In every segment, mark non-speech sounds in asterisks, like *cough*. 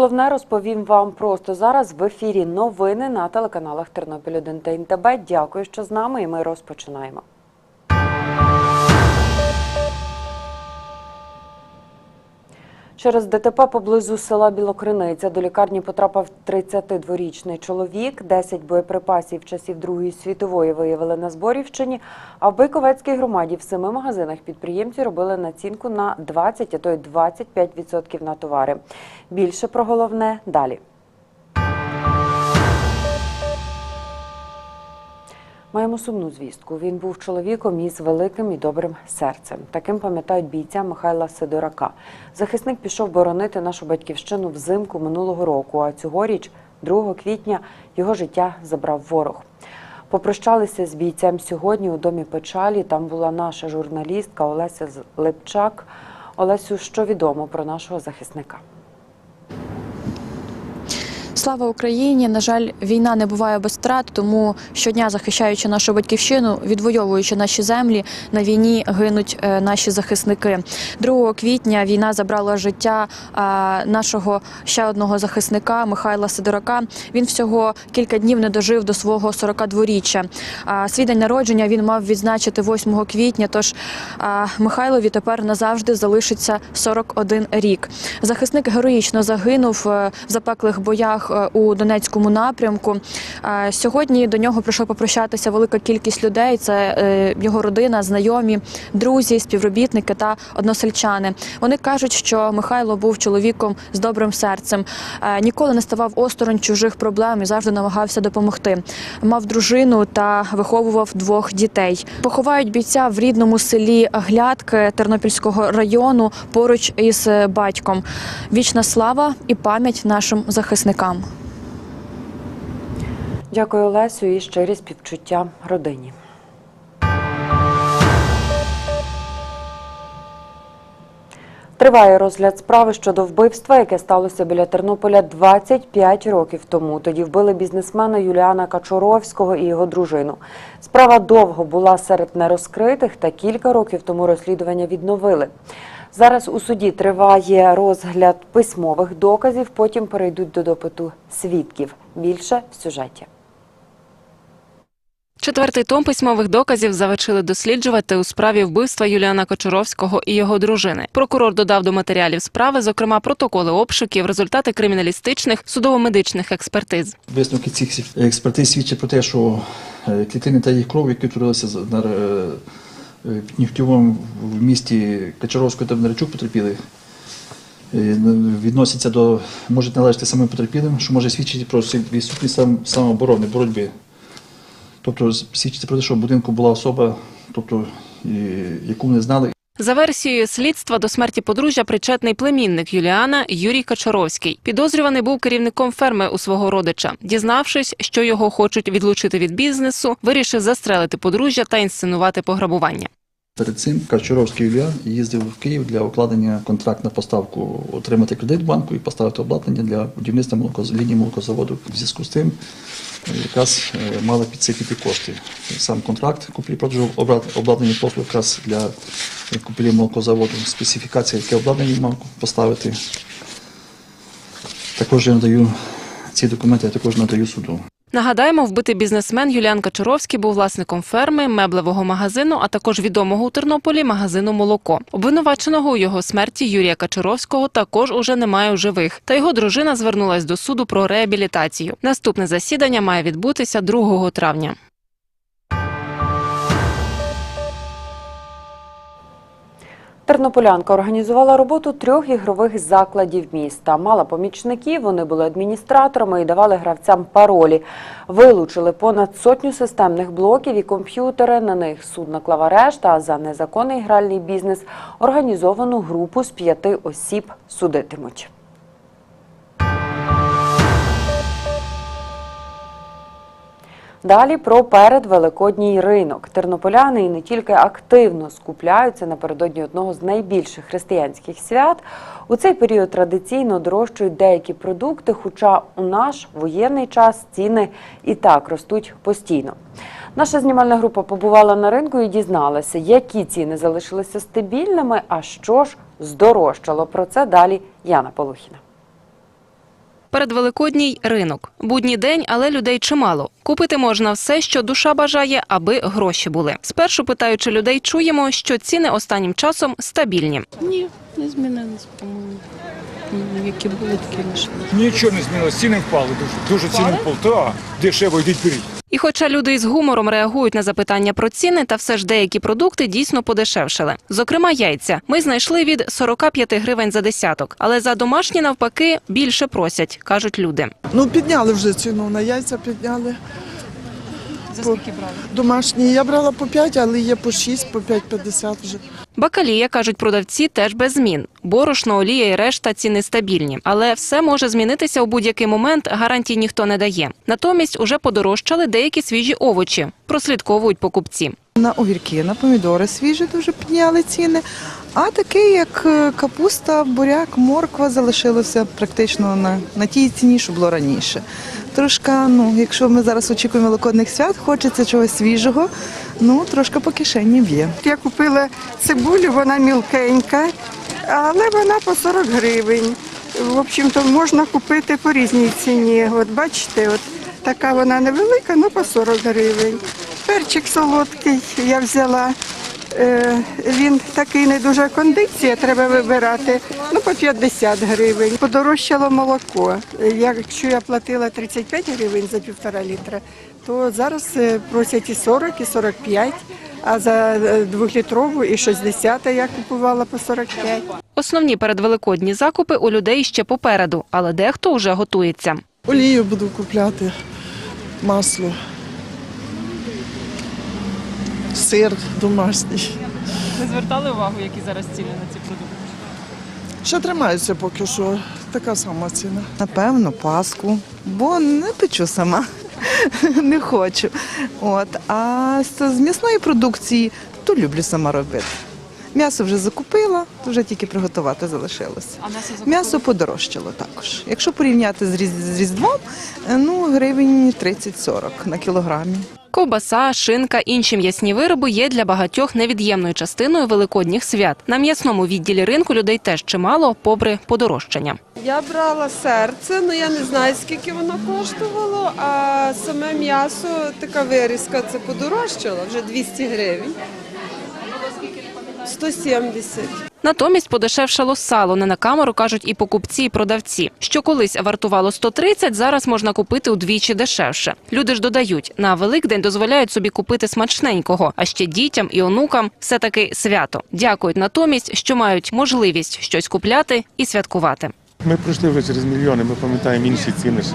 Головне розповім вам просто зараз в ефірі новини на телеканалах Тернопіль 1 та НТБ. Дякую, що з нами, і ми розпочинаємо. Через ДТП поблизу села Білокриниця до лікарні потрапив 32-річний чоловік. 10 боєприпасів часів Другої світової виявили на Зборівщині. А в Байковецькій громаді в семи магазинах підприємці робили націнку на 20, а то й 25% на товари. Більше про головне далі. Маємо сумну звістку. Він був чоловіком із великим і добрим серцем. Таким пам'ятають бійця Михайла Сидорака. Захисник пішов боронити нашу батьківщину взимку минулого року. А цьогоріч, 2 квітня, його життя забрав ворог. Попрощалися з бійцем сьогодні у домі печалі. Там була наша журналістка Олеся Лепчак. Олесю, що відомо про нашого захисника? Слава Україні! На жаль, війна не буває без втрат, тому щодня захищаючи нашу батьківщину, відвоюючи наші землі, на війні гинуть е, наші захисники. 2 квітня війна забрала життя е, нашого ще одного захисника Михайла Сидорака. Він всього кілька днів не дожив до свого 42-річчя. А Свій день народження він мав відзначити 8 квітня. Тож е, Михайлові тепер назавжди залишиться 41 рік. Захисник героїчно загинув в запеклих боях е, у Донецькому напрямку. Е, Сьогодні до нього прийшло попрощатися велика кількість людей. Це е, його родина, знайомі, друзі, співробітники та односельчани. Вони кажуть, що Михайло був чоловіком з добрим серцем, ніколи не ставав осторонь чужих проблем і завжди намагався допомогти. Мав дружину та виховував двох дітей. Поховають бійця в рідному селі Глядки Тернопільського району поруч із батьком. Вічна слава і пам'ять нашим захисникам. Дякую, Олесю, і щирі співчуття родині. Триває розгляд справи щодо вбивства, яке сталося біля Тернополя 25 років тому. Тоді вбили бізнесмена Юліана Качуровського і його дружину. Справа довго була серед нерозкритих, та кілька років тому розслідування відновили. Зараз у суді триває розгляд письмових доказів, потім перейдуть до допиту свідків. Більше в сюжеті. Четвертий том письмових доказів завершили досліджувати у справі вбивства Юліана Кочуровського і його дружини. Прокурор додав до матеріалів справи, зокрема, протоколи обшуків, результати криміналістичних судово-медичних експертиз. Висновки цих експертиз свідчать про те, що е, клітини та їх кров, які утворилися з- на е, е, Нігтєвому в місті Качаровського та Бондарчук потерпіли, відносяться до, можуть належати самим потерпілим, що може свідчити про відсутність самооборони, боротьби. Тобто свідчиться про те, що в будинку була особа, тобто, яку не знали, За версією слідства до смерті подружжя причетний племінник Юліана Юрій Качаровський. Підозрюваний був керівником ферми у свого родича. Дізнавшись, що його хочуть відлучити від бізнесу, вирішив застрелити подружжя та інсценувати пограбування. Перед цим Качуровський Юліан їздив в Київ для укладення контракт на поставку, отримати кредит банку і поставити обладнання для будівництва лінії молокозаводу. В зв'язку з тим е, якраз е, мали підсипіти кошти. Сам контракт куплі-продажу обладнання послуг якраз для купівлі молокозаводу. Специфікація, яке обладнання мав поставити. Також я надаю ці документи, я також надаю суду. Нагадаємо, вбитий бізнесмен Юліан Качуровський був власником ферми, меблевого магазину, а також відомого у Тернополі магазину Молоко. Обвинуваченого у його смерті Юрія Качуровського також уже немає у живих. Та його дружина звернулась до суду про реабілітацію. Наступне засідання має відбутися 2 травня. Тернополянка організувала роботу трьох ігрових закладів міста. Мала помічників, вони були адміністраторами і давали гравцям паролі. Вилучили понад сотню системних блоків і комп'ютери. На них суд наклав арешт, за незаконний гральний бізнес організовану групу з п'яти осіб судитимуть. Далі про передвеликодній ринок. Тернополяни і не тільки активно скупляються напередодні одного з найбільших християнських свят. У цей період традиційно дорожчують деякі продукти, хоча у наш воєнний час ціни і так ростуть постійно. Наша знімальна група побувала на ринку і дізналася, які ціни залишилися стабільними, а що ж здорожчало. Про це далі Яна Полухіна. Передвеликодній ринок. Будній день, але людей чимало. Купити можна все, що душа бажає, аби гроші були. Спершу питаючи людей, чуємо, що ціни останнім часом стабільні. Ні, не змінилось, по-моєму. Ні, Які були, такі лишились. Нічого не змінилося, ціни впали дуже. Дуже ціни впали. Так, дешево йдіть беріть. І хоча люди із гумором реагують на запитання про ціни, та все ж деякі продукти дійсно подешевшили. Зокрема, яйця. Ми знайшли від 45 гривень за десяток, але за домашні навпаки більше просять, кажуть люди. Ну, підняли вже ціну на яйця підняли. За скільки брали? Домашні. Я брала по 5, але є по 6, по 5,50 вже. Бакалія, кажуть продавці, теж без змін. Борошно, олія і решта ціни стабільні. Але все може змінитися у будь-який момент, гарантій ніхто не дає. Натомість уже подорожчали деякі свіжі овочі, прослідковують покупці. На огірки, на помідори свіжі дуже підняли ціни. А таке, як е, капуста, буряк, морква залишилося практично на, на тій ціні, що було раніше. Трошки, ну, якщо ми зараз очікуємо великодних свят, хочеться чогось свіжого, ну трошки по кишені б'є. Я купила цибулю, вона мілкенька, але вона по 40 гривень. В общем-то, можна купити по різній ціні. От бачите, от така вона невелика, але по 40 гривень. Перчик солодкий я взяла. Е, Він такий не дуже кондиція, треба вибирати. Ну, по 50 гривень. Подорожчало молоко. Якщо я платила 35 гривень за півтора літра, то зараз е, просять і 40, і 45. А за е, двохлітрову і 60 я купувала по 45. Основні передвеликодні закупи у людей ще попереду, але дехто вже готується. Олію буду купляти, масло, сир домашній. Не звертали увагу, які зараз ціни на ці продукти? Ще тримаються поки що. Така сама ціна. Напевно, паску, бо не печу сама, *laughs* не хочу. От. А з м'ясної продукції то люблю сама робити. М'ясо вже закупила, то вже тільки приготувати залишилося. А м'ясо М'ясо подорожчало також. Якщо порівняти з, різ, Різдвом, е, ну гривень 30-40 на кілограмі. Ковбаса, шинка, інші м'ясні вироби є для багатьох невід'ємною частиною великодніх свят. На м'ясному відділі ринку людей теж чимало, попри подорожчання. Я брала серце, але я не знаю, скільки воно коштувало, а саме м'ясо, така вирізка, це подорожчало, вже 200 гривень. 170. Натомість подешевшало сало. Не на камеру кажуть і покупці, і продавці. Що колись вартувало 130, зараз можна купити удвічі дешевше. Люди ж додають, на Великдень дозволяють собі купити смачненького, а ще дітям і онукам все таки свято. Дякують натомість, що мають можливість щось купляти і святкувати. Ми пройшли вже через мільйони, ми пам'ятаємо інші ціни. Ще.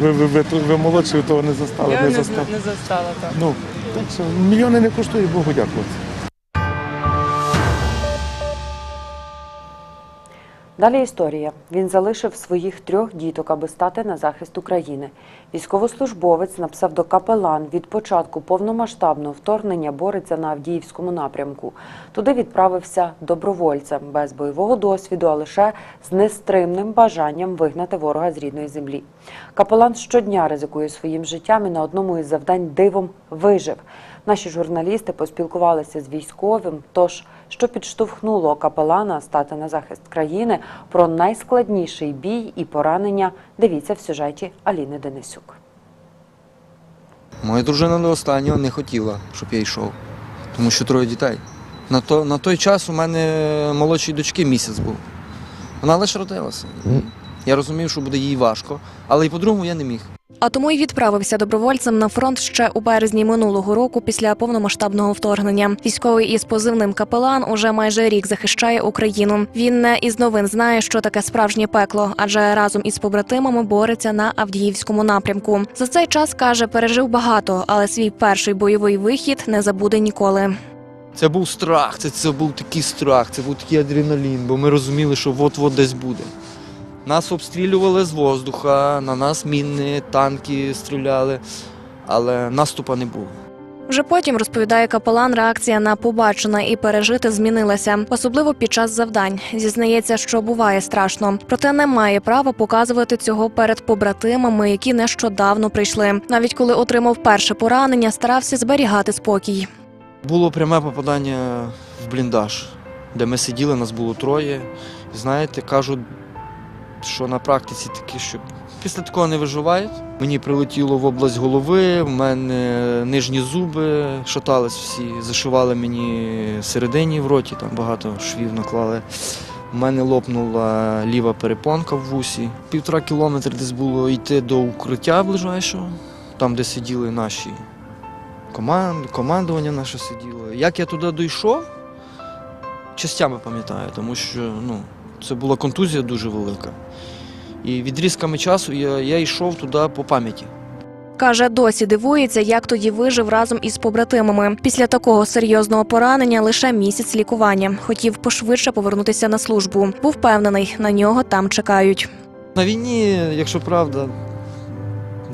Ви, ви, ви, ви молодші, того не застали, Я не не, застали. не застала так. Ну, так що мільйони не коштує, Богу дякувати. Далі історія. Він залишив своїх трьох діток, аби стати на захист України. Військовослужбовець на псевдокапелан від початку повномасштабного вторгнення бореться на Авдіївському напрямку. Туди відправився добровольцем без бойового досвіду, а лише з нестримним бажанням вигнати ворога з рідної землі. Капелан щодня ризикує своїм життям і на одному із завдань дивом вижив. Наші журналісти поспілкувалися з військовим. Тож, що підштовхнуло капелана стати на захист країни, про найскладніший бій і поранення дивіться в сюжеті Аліни Денисюк. Моя дружина до останнього не хотіла, щоб я йшов, тому що троє дітей. На, то, на той час у мене молодшій дочки місяць був. Вона лише родилася. Я розумів, що буде їй важко, але і по-другому я не міг. А тому й відправився добровольцем на фронт ще у березні минулого року після повномасштабного вторгнення. Військовий із позивним капелан уже майже рік захищає Україну. Він не із новин знає, що таке справжнє пекло, адже разом із побратимами бореться на Авдіївському напрямку. За цей час каже, пережив багато, але свій перший бойовий вихід не забуде ніколи. Це був страх, це, це був такий страх, це був такий адреналін, бо ми розуміли, що от-от десь буде. Нас обстрілювали з воздуха, на нас міни, танки стріляли, але наступа не було. Вже потім розповідає капелан, реакція на побачене і пережите змінилася, особливо під час завдань. Зізнається, що буває страшно, проте не має права показувати цього перед побратимами, які нещодавно прийшли. Навіть коли отримав перше поранення, старався зберігати спокій. Було пряме попадання в бліндаж, де ми сиділи, нас було троє. Знаєте, кажуть, що на практиці такі, що після такого не виживають. Мені прилетіло в область голови, в мене нижні зуби шатались всі, зашивали мені всередині в роті, там багато швів наклали. У мене лопнула ліва перепонка в вусі. Півтора кілометра десь було йти до укриття ближайшого, там, де сиділи наші команд, командування наше сиділо. Як я туди дійшов, частями пам'ятаю, тому що ну, це була контузія дуже велика. І відрізками часу я, я йшов туди по пам'яті. Каже, досі дивується, як тоді вижив разом із побратимами. Після такого серйозного поранення лише місяць лікування. Хотів пошвидше повернутися на службу. Був впевнений, на нього там чекають. На війні, якщо правда,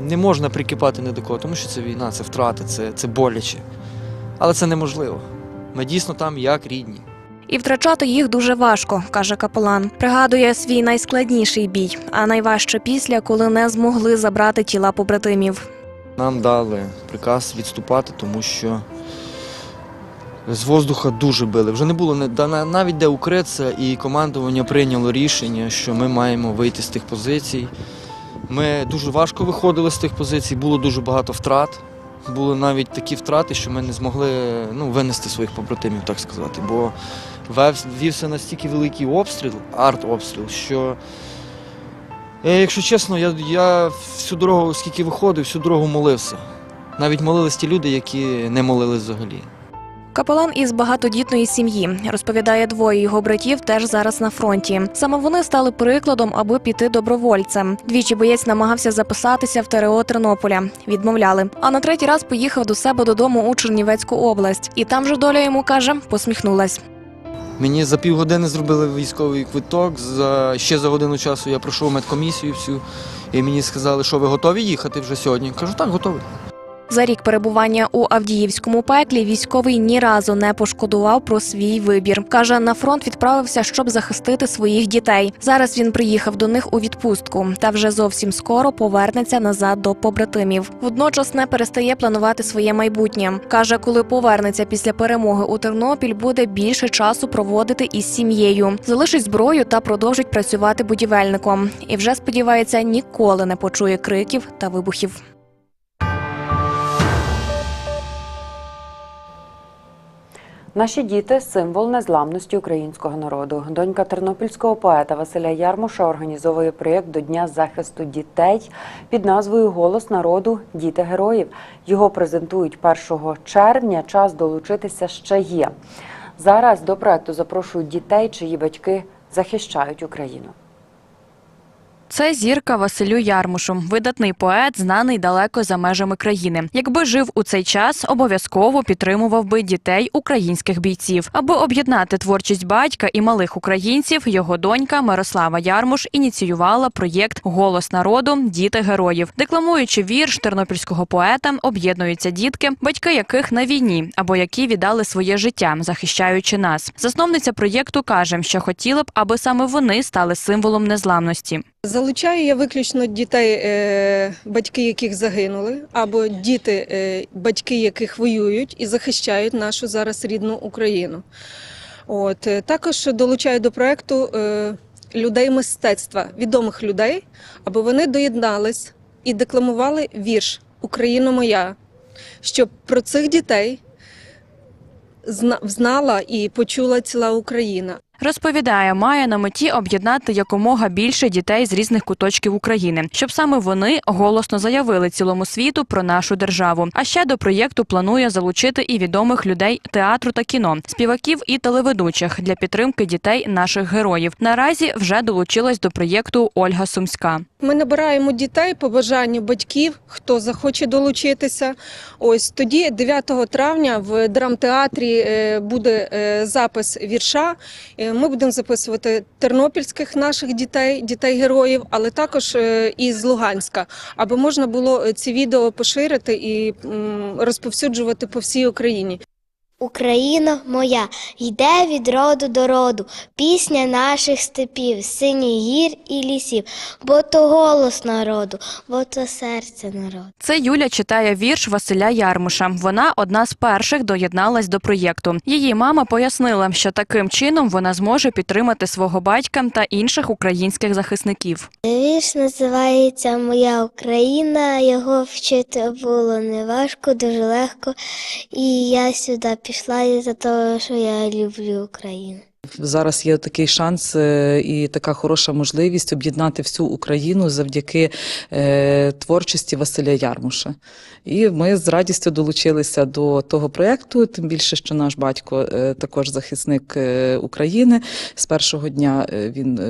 не можна прикипати ні до кого, тому що це війна, це втрати, це, це боляче. Але це неможливо. Ми дійсно там як рідні. І втрачати їх дуже важко, каже капелан. Пригадує свій найскладніший бій, а найважче після, коли не змогли забрати тіла побратимів. Нам дали приказ відступати, тому що з воздуха дуже били. Вже не було навіть де укритися, і командування прийняло рішення, що ми маємо вийти з тих позицій. Ми дуже важко виходили з тих позицій, було дуже багато втрат. Були навіть такі втрати, що ми не змогли ну, винести своїх побратимів, так сказати. Бо вівся настільки великий обстріл, арт-обстріл, що Е, Якщо чесно, я, я всю дорогу, скільки виходив, всю дорогу молився. Навіть молились ті люди, які не молились взагалі. Капелан із багатодітної сім'ї розповідає, двоє його братів теж зараз на фронті. Саме вони стали прикладом, аби піти добровольцем. Двічі боєць намагався записатися в ТРО Тернополя. Відмовляли. А на третій раз поїхав до себе додому у Чернівецьку область. І там же доля йому каже, посміхнулась. Мені за півгодини зробили військовий квиток. За, ще за годину часу я пройшов медкомісію всю, і мені сказали, що ви готові їхати вже сьогодні. Кажу, так, готовий. За рік перебування у Авдіївському пеклі військовий ні разу не пошкодував про свій вибір. Каже, на фронт відправився, щоб захистити своїх дітей. Зараз він приїхав до них у відпустку та вже зовсім скоро повернеться назад до побратимів. Водночас не перестає планувати своє майбутнє. каже, коли повернеться після перемоги у Тернопіль, буде більше часу проводити із сім'єю, залишить зброю та продовжить працювати будівельником. І вже сподівається, ніколи не почує криків та вибухів. Наші діти символ незламності українського народу. Донька тернопільського поета Василя Ярмуша організовує проєкт до Дня захисту дітей під назвою Голос народу Діти героїв. Його презентують 1 червня. Час долучитися ще є. Зараз до проекту запрошують дітей, чиї батьки захищають Україну. Це зірка Василю Ярмушу, видатний поет, знаний далеко за межами країни. Якби жив у цей час, обов'язково підтримував би дітей українських бійців. Аби об'єднати творчість батька і малих українців, його донька Мирослава Ярмуш ініціювала проєкт Голос народу Діти героїв, декламуючи вірш тернопільського поета, об'єднуються дітки, батьки яких на війні або які віддали своє життя, захищаючи нас. Засновниця проєкту каже, що хотіла б, аби саме вони стали символом незламності. Залучаю я виключно дітей, е, батьки яких загинули, або діти, е, батьки яких воюють і захищають нашу зараз рідну Україну. От е, також долучаю до проекту людей мистецтва, відомих людей, аби вони доєднались і декламували вірш Україна моя, щоб про цих дітей знала і почула ціла Україна. Розповідає, має на меті об'єднати якомога більше дітей з різних куточків України, щоб саме вони голосно заявили цілому світу про нашу державу. А ще до проєкту планує залучити і відомих людей театру та кіно, співаків і телеведучих для підтримки дітей наших героїв. Наразі вже долучилась до проєкту Ольга Сумська. Ми набираємо дітей по бажанню батьків, хто захоче долучитися. Ось тоді, 9 травня, в драмтеатрі е, буде е, запис вірша. Е, Ми будемо записувати тернопільських наших дітей, дітей героїв, але також і з Луганська, аби можна було ці відео поширити і розповсюджувати по всій Україні. Україна моя, йде від роду до роду, пісня наших степів, синіх гір і лісів, бо то голос народу, бо то серце народу. Це Юля читає вірш Василя Ярмуша. Вона одна з перших доєдналась до проєкту. Її мама пояснила, що таким чином вона зможе підтримати свого батька та інших українських захисників. Вірш називається Моя Україна. Його вчити було неважко, дуже легко. І я сюди пішла із-за того, що я люблю Україну. Зараз є такий шанс е, і така хороша можливість об'єднати всю Україну завдяки е, творчості Василя Ярмуша. І ми з радістю долучилися до того проєкту, тим більше, що наш батько е, також захисник України. З першого дня він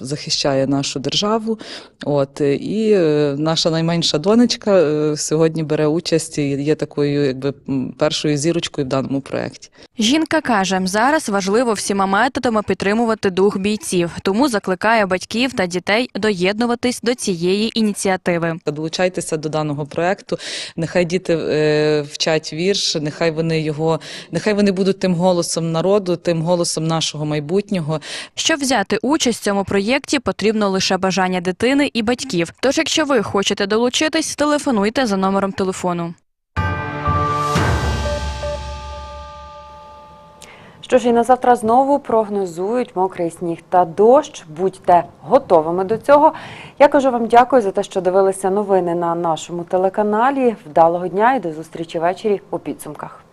захищає нашу державу. От, і наша найменша донечка сьогодні бере участь і є такою якби першою зірочкою в даному проєкті. Жінка каже, зараз важливо всіма методами підтримувати дух бійців, тому закликає батьків та дітей доєднуватись до цієї ініціативи. Долучайтеся до даного проекту. Нехай діти е, вчать вірш, нехай вони його, нехай вони будуть тим голосом народу, тим голосом нашого майбутнього. Щоб взяти участь в цьому проєкті, потрібно лише бажання дитини і батьків. Тож, якщо ви хочете долучитись, телефонуйте за номером телефону. Що ж і на завтра знову прогнозують мокрий сніг та дощ. Будьте готовими до цього. Я кажу вам дякую за те, що дивилися новини на нашому телеканалі. Вдалого дня і до зустрічі ввечері у підсумках.